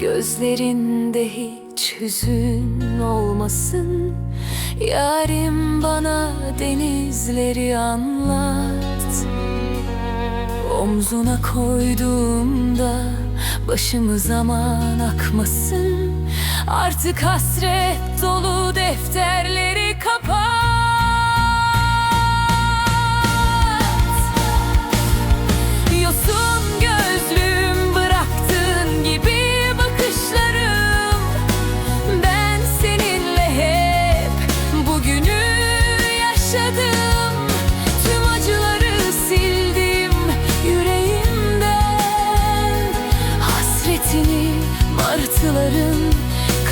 Gözlerinde hiç hüzün olmasın. Yarim bana denizleri anlat. Omzuna koyduğumda başımı zaman akmasın. Artık hasret dolu defterleri kapat martıların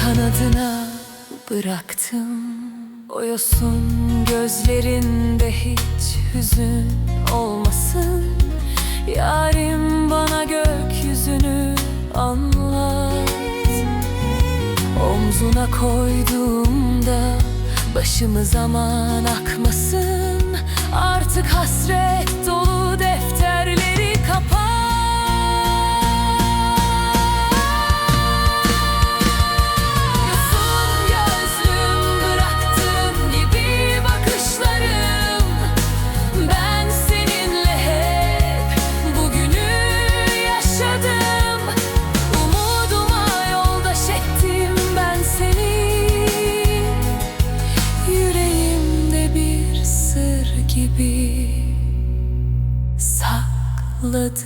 kanadına bıraktım. O yosun gözlerinde hiç hüzün olmasın. Yarim bana gökyüzünü anlat. Omzuna koyduğumda başımı zaman akmasın gibi sakladım